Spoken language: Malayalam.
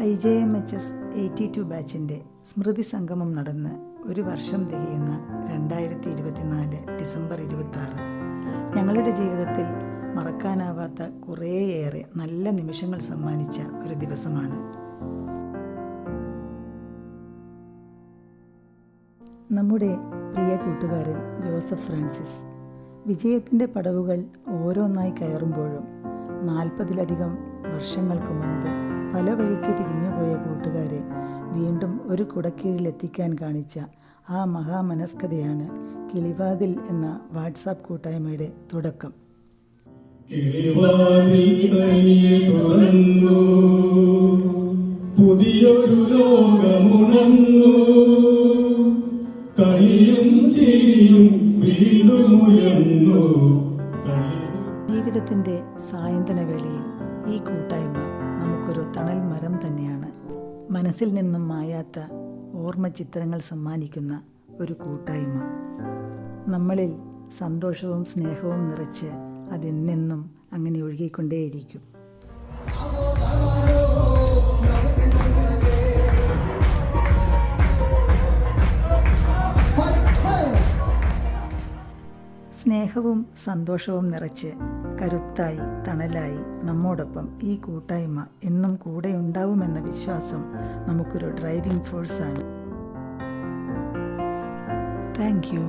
I J M H S eighty two ബാച്ചിന്റെ സ്മൃതി സംഗമം നടന്ന് ഒരു വർഷം തികയുന്ന രണ്ടായിരത്തി ഇരുപത്തിനാല് ഡിസംബർ ഇരുപത്തി ഞങ്ങളുടെ ജീവിതത്തിൽ മറക്കാനാവാത്ത കുറേയേറെ നല്ല നിമിഷങ്ങൾ സമ്മാനിച്ച ഒരു ദിവസമാണ്. നമ്മുടെ പ്രിയ കൂട്ടുകാരൻ ജോസഫ് ഫ്രാൻസിസ്. വിജയത്തിന്റെ പടവുകൾ ഓരോന്നായി കയറുമ്പോഴും നാൽപ്പതിലധികം വർഷങ്ങൾക്ക് മുൻപ് പല വഴിക്ക് പിരിഞ്ഞുപോയ കൂട്ടുകാരെ വീണ്ടും ഒരു കുടക്കീഴിലെത്തിക്കാൻ കാണിച്ച ആ മഹാമനസ്കതയാണ് കിളിവാതിൽ എന്ന വാട്സാപ്പ് കൂട്ടായ്മയുടെ തുടക്കം. പുതിയൊരു ലോകമുണങ്ങു കളിയും ചിരിയും വീണ്ടും ഉയർന്നു. കളിയും ജീവിതത്തിന്റെ സായന്തന വേളയിൽ ഈ കൂട്ടായ്മ തന്നെയാണ് മനസ്സിൽ നിന്നും മായാത്ത ഓർമ്മ ചിത്രങ്ങൾ സമ്മാനിക്കുന്ന ഒരു കൂട്ടായ്മ. നമ്മളിൽ സന്തോഷവും സ്നേഹവും നിറച്ച് അതെന്നെന്നും അങ്ങനെ ഒഴുകിക്കൊണ്ടേയിരിക്കും. സ്നേഹവും സന്തോഷവും നിറച്ച് കരുത്തായി തണലായി നമ്മോടൊപ്പം ഈ കൂട്ടായ്മ എന്നും കൂടെ ഉണ്ടാവുമെന്ന വിശ്വാസം നമുക്കൊരു ഡ്രൈവിംഗ് ഫോഴ്സാണ് താങ്ക് യു